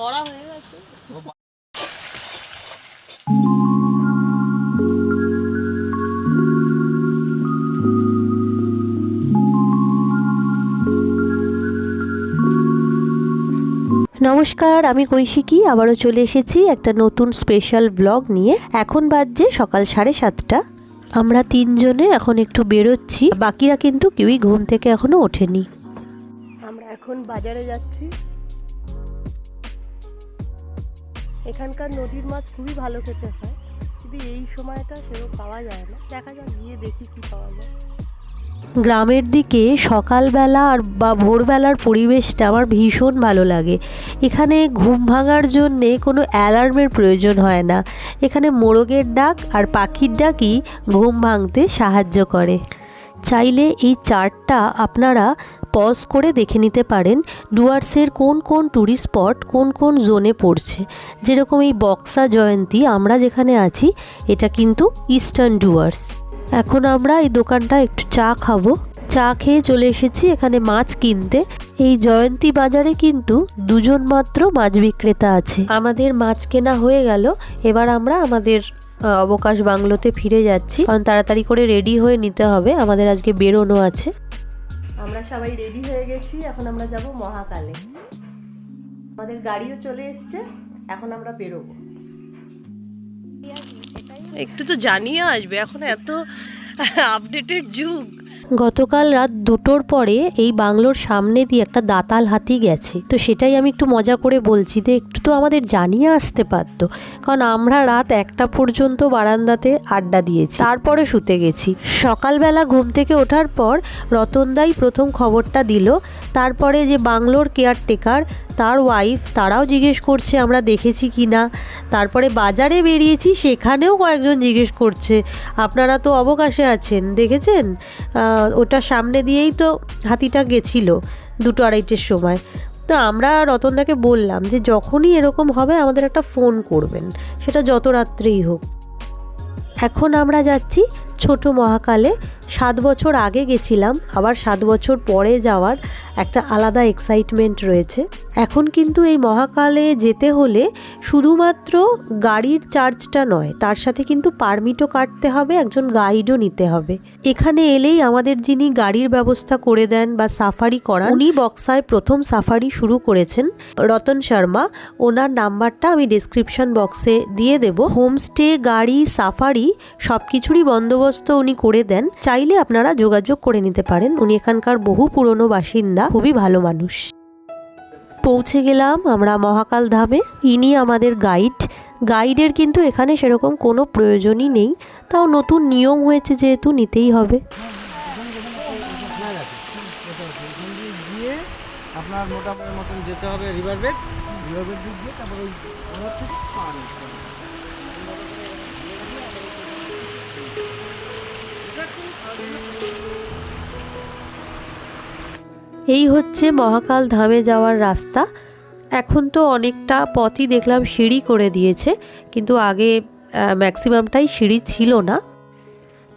করা হয়ে গেছে। নমস্কার আমি কৈশিকী। আবারও চলে এসেছি একটা নতুন স্পেশাল ব্লগ নিয়ে। এখন বাজছে সকাল সাড়ে সাতটা। আমরা তিনজনে এখন একটু বেরোচ্ছি। বাকিরা কিন্তু কেউই ঘুম থেকে এখনও ওঠেনি। আমরা এখন বাজারে যাচ্ছি। এখানকার নদীর মাছ খুবই ভালো খেতে হয়। কিন্তু এই সময়টা সেরকম পাওয়া যায় না। দেখা যাক, গিয়ে দেখি কি পাওয়া যায়। গ্রামের দিকে সকালবেলা আর বা ভোরবেলার পরিবেশটা আমার ভীষণ ভালো লাগে। এখানে ঘুম ভাঙার জন্যে কোনো অ্যালার্মের প্রয়োজন হয় না। এখানে মোরগের ডাক আর পাখির ডাকই ঘুম ভাঙতে সাহায্য করে। চাইলে এই চারটা আপনারা পজ করে দেখে নিতে পারেন ডুয়ার্সের কোন কোন ট্যুরিস্ট স্পট কোন কোন জোনে পড়ছে। যেরকম এই বক্সা জয়ন্তী, আমরা যেখানে আছি, এটা কিন্তু ইস্টার্ন ডুয়ার্স। এখন আমরা এই দোকানটা একটু চা খাব। চা খেয়ে চলে এসেছি এখানে মাছ কিনতে। এই জয়ন্তী বাজারে কিন্তু দুজন মাত্র মাছ বিক্রেতা আছে। আমাদের মাছ কেনা হয়ে গেল। এবার আমরা আমাদের অবকাশ বাংলোতে ফিরে যাচ্ছি। কারণ তাড়াতাড়ি করে রেডি হয়ে নিতে হবে। আমাদের আজকে বেরোনো আছে। আমরা সবাই রেডি হয়ে গেছি, এখন আমরা যাব মহাকালে। আমাদের গাড়িও চলে এসছে, এখন আমরা বেরোবো। একটু তো জানিয়ে আসবে, এখন এত আপডেটেড যুগ। গতকাল রাত দুটোর পরে এই বাংলোর সামনে দিয়ে একটা দাতাল হাতি গেছে। তো সেটাই আমি একটু মজা করে বলছি যে একটু তো আমাদের জানিয়ে আসতে পারতো। কারণ আমরা রাত একটা পর্যন্ত বারান্দাতে আড্ডা দিয়েছি। তারপরে শুতে গেছি। সকালবেলা ঘুম থেকে ওঠার পর রতনদাই প্রথম খবরটা দিল। তারপরে যে বাংলোর কেয়ারটেকার তার ওয়াইফ তারাও জিজ্ঞেস করছে, আমরা দেখেছি কি না? তারপরে বাজারে বেরিয়েছি, সেখানেও কয়েকজন জিজ্ঞেস করছে, আপনারা তো অবকাশে আছেন, দেখেছেন? ওটা সামনে দিয়েই তো হাতিটা গেছিল দুটো আড়াইটের সময়। তো আমরা রতনদাকে বললাম যে, যখনই এরকম হবে, আমাদের একটা ফোন করবেন, সেটা যত রাত্রেই হোক। এখন আমরা যাচ্ছি ছোট মহাকালে সাত বছর আগে গেছিলাম, আবার সাত বছর পরে যাওয়ার একটা আলাদা এক্সাইটমেন্ট রয়েছে। এখন কিন্তু এই মহাকালে যেতে হলে শুধুমাত্র গাড়ির চার্জটা নয়, তার সাথে কিন্তু পারমিটও কাটতে হবে, একজন গাইডও নিতে হবে। এখানে এলেই আমাদের যিনি গাড়ির ব্যবস্থা করে দেন বা সাফারি করান, উনি বক্সায় প্রথম সাফারি শুরু করেছেন। রতন শর্মা, ওনার নাম্বারটা আমি ডিসক্রিপশন বক্সে দিয়ে দেব। হোমস্টে গাড়ি সাফারি সব কিছুরই বন্দোবস্ত উনি করে দেন, চাইলে আপনারা যোগাযোগ করে নিতে পারেন। উনি এখানকার বহু পুরনো বাসিন্দা, খুবই ভালো মানুষ। পৌঁছে গেলাম আমরা মহাকাল ধামে। ইনি আমাদের গাইড। গাইডের কিন্তু এখানে সেরকম কোনো প্রয়োজনই নেই। তাও নতুন নিয়ম হয়েছে যেহেতু নিতেই হবে। আপনার মোটামুটি মতন যেতে হবে রিভার বেড রিভার বেড দিয়ে তারপরে ওই থেকে এই হচ্ছে মহাকাল ধামে যাওয়ার রাস্তা। এখন তো অনেকটা পথই দেখলাম সিঁড়ি করে দিয়েছে, কিন্তু আগে ম্যাক্সিমামটাই সিঁড়ি ছিল না।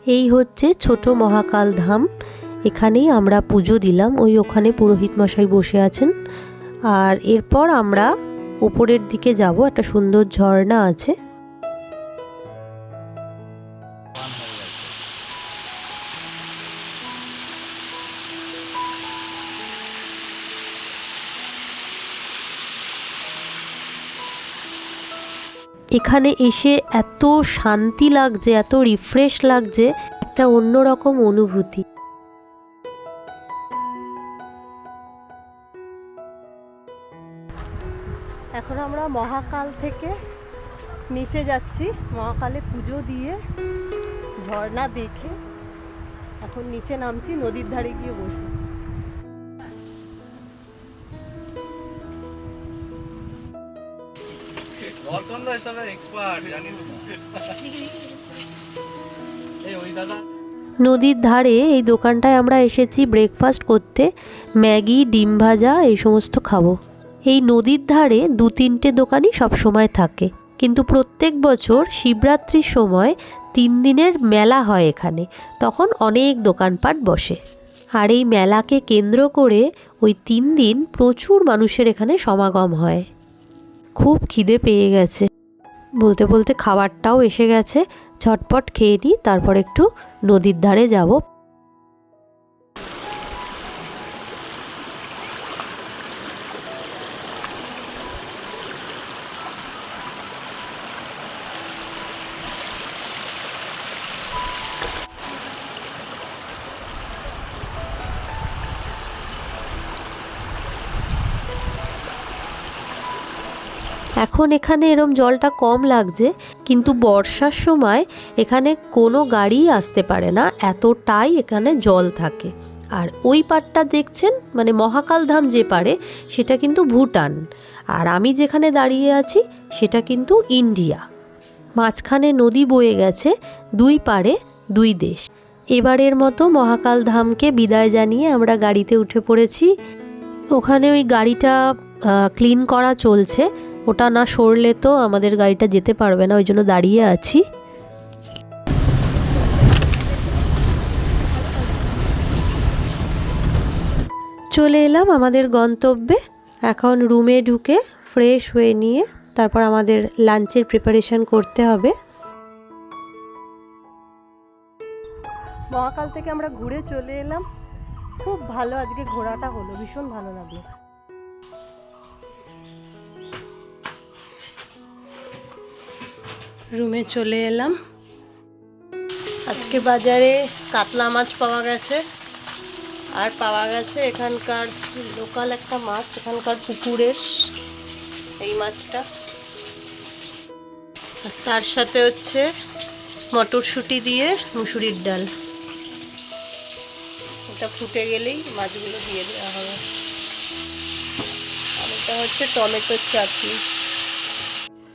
এই হচ্ছে ছোট মহাকাল ধাম। এখানেই আমরা পুজো দিলাম। ওই ওখানে পুরোহিত মশাই বসে আছেন। আর এরপর আমরা ওপরের দিকে যাব। একটা সুন্দর ঝর্ণা আছে। এখানে এসে এত শান্তি লাগছে, এত রিফ্রেশ লাগছে, একটা অন্যরকম অনুভূতি। এখন আমরা মহাকাল থেকে নিচে যাচ্ছি, মহাকালে পুজো দিয়ে ঝর্ণা দেখে। এখন নিচে নামছি, নদীর ধারে গিয়ে বসে নদীর ধারে এই দোকানটায় আমরা এসেছি ব্রেকফাস্ট করতে, ম্যাগি, ডিম ভাজা, এই সমস্ত খাব। এই নদীর ধারে দু তিনটে দোকানই সব সময় থাকে। কিন্তু প্রত্যেক বছর শিবরাত্রির সময় তিন দিনের মেলা হয় এখানে। তখন অনেক দোকানপাট বসে। আর এই মেলাকে কেন্দ্র করে ওই তিন দিন প্রচুর মানুষের এখানে সমাগম হয়। খুব খিদে পেয়ে গেছে। বলতে বলতে খাবারটাও এসে গেছে। ঝটপট খেয়ে নিই, তারপর একটু নদীর ধারে যাব। এখন এখানে এরম জলটা কম লাগছে, কিন্তু বর্ষার সময় এখানে কোনো গাড়িই আসতে পারে না, এতটাই এখানে জল থাকে। আর ওই পাড়টা দেখছেন? মানে মহাকাল ধাম যে পারে সেটা কিন্তু ভুটান। আর আমি যেখানে দাঁড়িয়ে আছি, সেটা কিন্তু ইন্ডিয়া। মাঝখানে নদী বয়ে গেছে, দুই পারে দুই দেশ। এবারের মতো মহাকাল ধামকে বিদায় জানিয়ে আমরা গাড়িতে উঠে পড়েছি। ওখানে ওই গাড়িটা ক্লিন করা চলছে। ওটা না সরলে তো আমাদের গাড়িটা যেতে পারবে না, ওই জন্য দাঁড়িয়ে আছি। চলে এলাম আমাদের গন্তব্যে। এখন রুমে ঢুকে ফ্রেশ হয়ে নিয়ে তারপর আমাদের লাঞ্চের প্রিপারেশন করতে হবে। মহাকাল থেকে আমরা ঘুরে চলে এলাম। খুব ভালো আজকে ঘোরাটা হলো, ভীষণ ভালো লাগল। রুমে চলে এলাম। আজকে বাজারে কাতলা মাছ পাওয়া গেছে। আর পাওয়া গেছে এখানকার লোকাল একটা মাছ, এখানকার পুকুরের এই মাছটা। তার সাথে হচ্ছে মটরশুঁটি দিয়ে মুসুরির ডাল। এটা ফুটে গেলেই মাছগুলো দিয়ে দেওয়া হবে। আর এটা হচ্ছে টমেটোর চাটনি।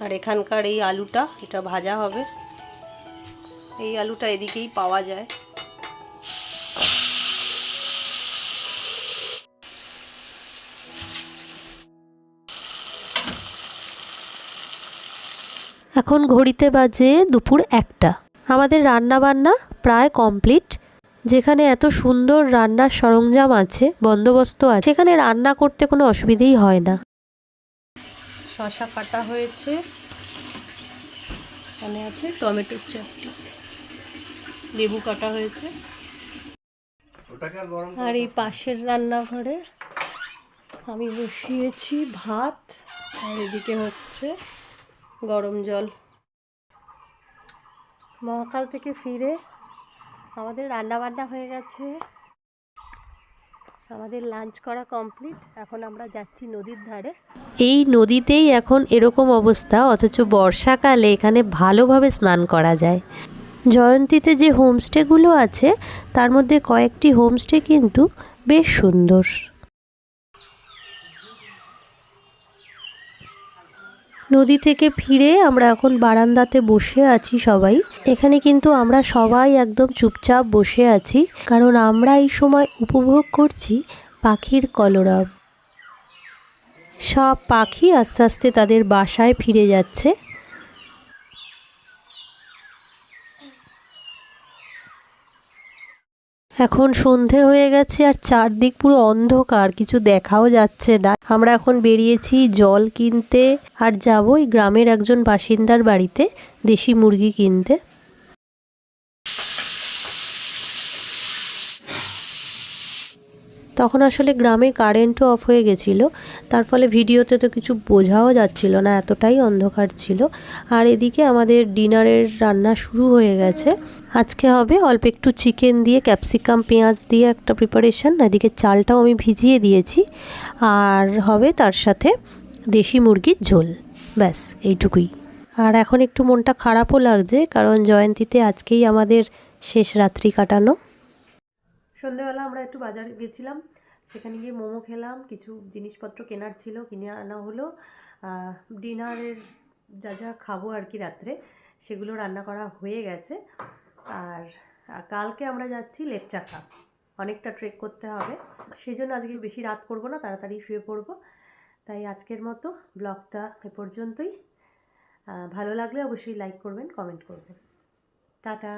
আর এখানকার এই আলুটা, এটা ভাজা হবে। এই আলুটা এদিকেই পাওয়া যায়। এখন ঘড়িতে বাজে দুপুর একটা। আমাদের রান্না বান্না প্রায় কমপ্লিট। যেখানে এত সুন্দর রান্নার সরঞ্জাম আছে, বন্দোবস্ত আছে, সেখানে রান্না করতে কোনো অসুবিধেই হয় না। শশা কাটা হয়েছে। এখানে আছে টমেটোর চাটনি। লেবু কাটা হয়েছে। আর আর এই পাশের রান্নাঘরে আমি বসিয়েছি ভাত। আর এদিকে হচ্ছে গরম জল। মহাকাল থেকে ফিরে আমাদের রান্না বান্না হয়ে গেছে। আমাদের লাঞ্চ করা কমপ্লিট এখন আমরা যাচ্ছি নদীর ধারে। এই নদীতেই এখন এরকম অবস্থা, অথচ বর্ষাকালে এখানে ভালোভাবে স্নান করা যায়। জয়ন্তীতে যে হোমস্টেগুলো আছে, তার মধ্যে কয়েকটি হোমস্টে কিন্তু বেশ সুন্দর। নদী থেকে ফিরে আমরা এখন বারান্দাতে বসে আছি সবাই। এখানে কিন্তু আমরা সবাই একদম চুপচাপ বসে আছি, কারণ আমরা এই সময় উপভোগ করছি পাখির কলরব। সব পাখি আস্তে আস্তে তাদের বাসায় ফিরে যাচ্ছে। এখন সন্ধে হয়ে গেছে আর চারদিক পুরো অন্ধকার, কিছু দেখাও যাচ্ছে না। আমরা এখন বেরিয়েছি জল কিনতে আর যাব গ্রামের একজন বাসিন্দার বাড়িতে দেশি মুরগি কিনতে। তখন আসলে গ্রামে কারেন্টও অফ হয়ে গেছিল। তার ফলে ভিডিওতে তো কিছু বোঝাও যাচ্ছিল না, এতটাই অন্ধকার ছিল। আর এদিকে আমাদের ডিনারের রান্না শুরু হয়ে গেছে। আজকে হবে অল্প একটু চিকেন দিয়ে ক্যাপসিকাম পেঁয়াজ দিয়ে একটা প্রিপারেশন এদিকে চালটাও আমি ভিজিয়ে দিয়েছি। আর হবে তার সাথে দেশি মুরগির ঝোল। ব্যাস, এইটুকুই। আর এখন একটু মনটা খারাপও লাগছে, কারণ জয়ন্তীতে আজকেই আমাদের শেষ রাত্রি কাটানো। সন্ধেবেলা আমরা একটু বাজারে গেছিলাম। সেখানে গিয়ে মোমো খেলাম, কিছু জিনিসপত্র কেনার ছিল, কিনে আনা হলো। ডিনারের যা যা খাব আর কি রাত্রে, সেগুলো রান্না করা হয়ে গেছে। আর কালকে আমরা যাচ্ছি লেপচাখা। অনেকটা ট্রেক করতে হবে। সেই জন্য আজকে বেশি রাত করব না, তাড়াতাড়ি শুয়ে পড়ব। তাই আজকের মতো ব্লগটা এ পর্যন্তই। ভালো লাগলে অবশ্যই লাইক করবেন কমেন্ট করবেন। টাটা!